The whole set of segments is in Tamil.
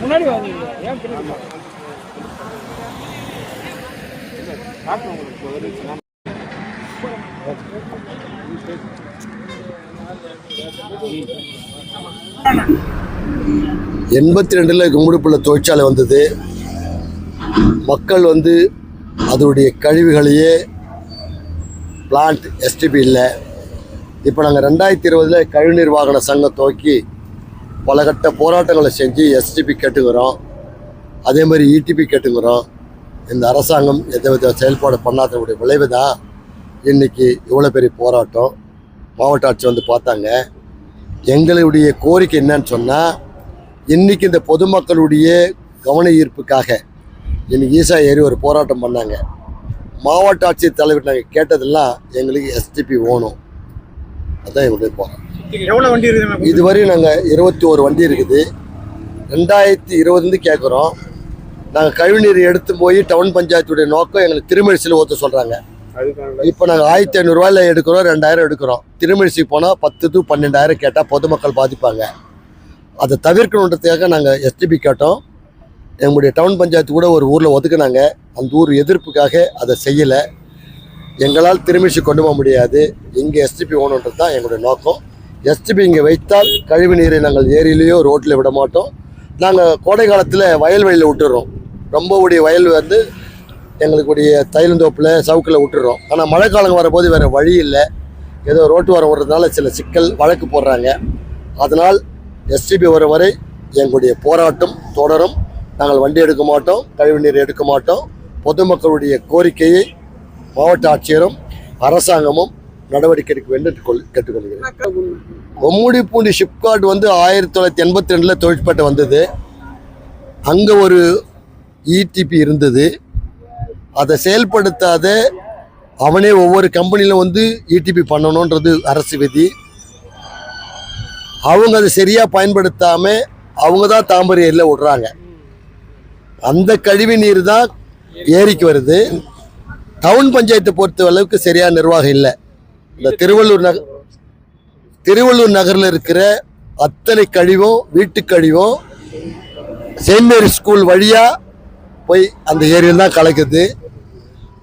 முன்னாடி வாங்க ஏன் பின்னாடி எண்பத்தி ரெண்டில் கும்மிடிப்புள்ள தொழிற்சாலை வந்தது. மக்கள் வந்து அதனுடைய கழிவுகளையே பிளான்ட் எஸ்டிபி இல்லை. இப்போ நாங்கள் ரெண்டாயிரத்தி இருபதில் கழிவுநீர் வாகன சங்கம் துவக்கி பல கட்ட போராட்டங்களை செஞ்சு எஸ்டிபி கேட்டுக்கிறோம். அதே மாதிரி இடிபி கேட்டுக்கிறோம். இந்த அரசாங்கம் எந்தவித செயல்பாடு பண்ணாதனுடைய விளைவு தான் இன்றைக்கி இவ்வளோ பெரிய போராட்டம். மாவட்ட ஆட்சி வந்து பார்த்தாங்க. எங்களுடைய கோரிக்கை என்னன்னு சொன்னால் இன்றைக்கி இந்த பொதுமக்களுடைய கவன ஈர்ப்புக்காக இன்னைக்கு ஈசா ஏறி ஒரு போராட்டம் பண்ணாங்க. மாவட்ட ஆட்சியர் தலைவர் நாங்கள் கேட்டதெல்லாம் எங்களுக்கு எஸ்டிபி வேணும் அதான் எங்களுடைய போராட்டம். எவ்வளவு வண்டி இருக்குது இதுவரை நாங்கள் இருபத்தி ஒரு வண்டி இருக்குது. ரெண்டாயிரத்தி இருபதுலேருந்து கேட்குறோம் நாங்கள் கழிவுநீர் எடுத்து போய் டவுன் பஞ்சாயத்துடைய நோக்கம் எங்களுக்கு திருமழிசியில் ஊற்ற சொல்கிறாங்க இப்போ நாங்கள் ஆயிரத்தி ஐநூறுரூவாயில் எடுக்கிறோம் ரெண்டாயிரம் எடுக்கிறோம். திருமழிசிக்கு போனால் பத்து டு பன்னெண்டாயிரம் கேட்டால் பொதுமக்கள் பாதிப்பாங்க. அதை தவிர்க்கணுன்றதுக்காக நாங்கள் எஸ்டிபி கேட்டோம். எங்களுடைய டவுன் பஞ்சாயத்து கூட ஒரு ஊரில் ஒதுக்குனாங்க. அந்த ஊர் எதிர்ப்புக்காக அதை செய்யலை. எங்களால் திருமிஷி கொண்டு போக முடியாது. இங்கே எஸ்டிபி ஓணுன்றது தான் எங்களுடைய நோக்கம். எஸ்டிபி இங்கே வைத்தால் கழிவு நீரை நாங்கள் ஏரியிலேயோ ரோட்டில் விட மாட்டோம். நாங்கள் கோடை காலத்தில் வயல்வெளியில் விட்டுறோம். ரொம்ப உடைய வயல் வந்து எங்களுக்குடைய தைலந்தோப்பில் சவுக்கில் விட்டுறோம். ஆனால் மழை காலம் வரும்போது வேறு வழி இல்லை. ஏதோ ரோட்டு வர வர்றதுனால சில சிக்கல் வழக்கு போடுறாங்க. அதனால் எஸ்டிபி வரும் வரை எங்களுடைய போராட்டம் தொடரும். நாங்கள் வண்டி எடுக்க மாட்டோம் கழிவு நீர் எடுக்க மாட்டோம். பொதுமக்களுடைய கோரிக்கையை மாவட்ட ஆட்சியரும் அரசாங்கமும் நடவடிக்கை எடுக்க வேண்டும் கொள்- கேட்டுக்கொள்கிறேன். ஒம்முடி பூண்டி ஷிப்கார்ட் வந்து ஆயிரத்தி தொள்ளாயிரத்தி எண்பத்தி ரெண்டில் தொழிற்பேட்டை வந்தது. அங்கே ஒரு இடிபி இருந்தது. அதை செயல்படுத்தாத அவனே ஒவ்வொரு கம்பெனியில் வந்து இடிபி பண்ணணுன்றது அரசு விதி. அவங்க அதை சரியாக பயன்படுத்தாமல் அவங்க தான் தாம்பரம் ஏரியில் விடுறாங்க. அந்த கழிவு நீர் தான் ஏரிக்கு வருது. டவுன் பஞ்சாயத்தை பொறுத்த அளவுக்கு சரியான நிர்வாகம் இல்லை. இந்த திருவள்ளூர் நகர் திருவள்ளூர் நகரில் இருக்கிற அத்தனை கழிவும் வீட்டு கழிவும் செயின்ட் மேரி ஸ்கூல் வழியாக போய் அந்த ஏரியில் தான் கலக்குது.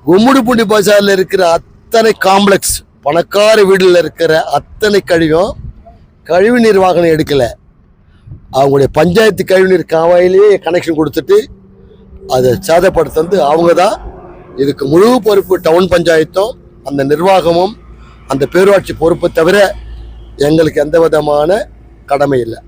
கும்முடிப்பூண்டி பஜாரில் இருக்கிற அத்தனை காம்ப்ளெக்ஸ் பணக்கார வீடில் இருக்கிற அத்தனை கழிவும் கழிவு நீர் வாகனம் எடுக்கலை. அவங்களுடைய பஞ்சாயத்து கழிவுநீர் காவாயிலேயே கனெக்ஷன் கொடுத்துட்டு அதை சேதப்படுத்துறது அவங்க தான் இதுக்கு முழு பொறுப்பு டவுன் பஞ்சாயத்தும் அந்த நிர்வாகமும் அந்த பேரூராட்சி பொறுப்பை தவிர எங்களுக்கு எந்த விதமான கடமை இல்லை.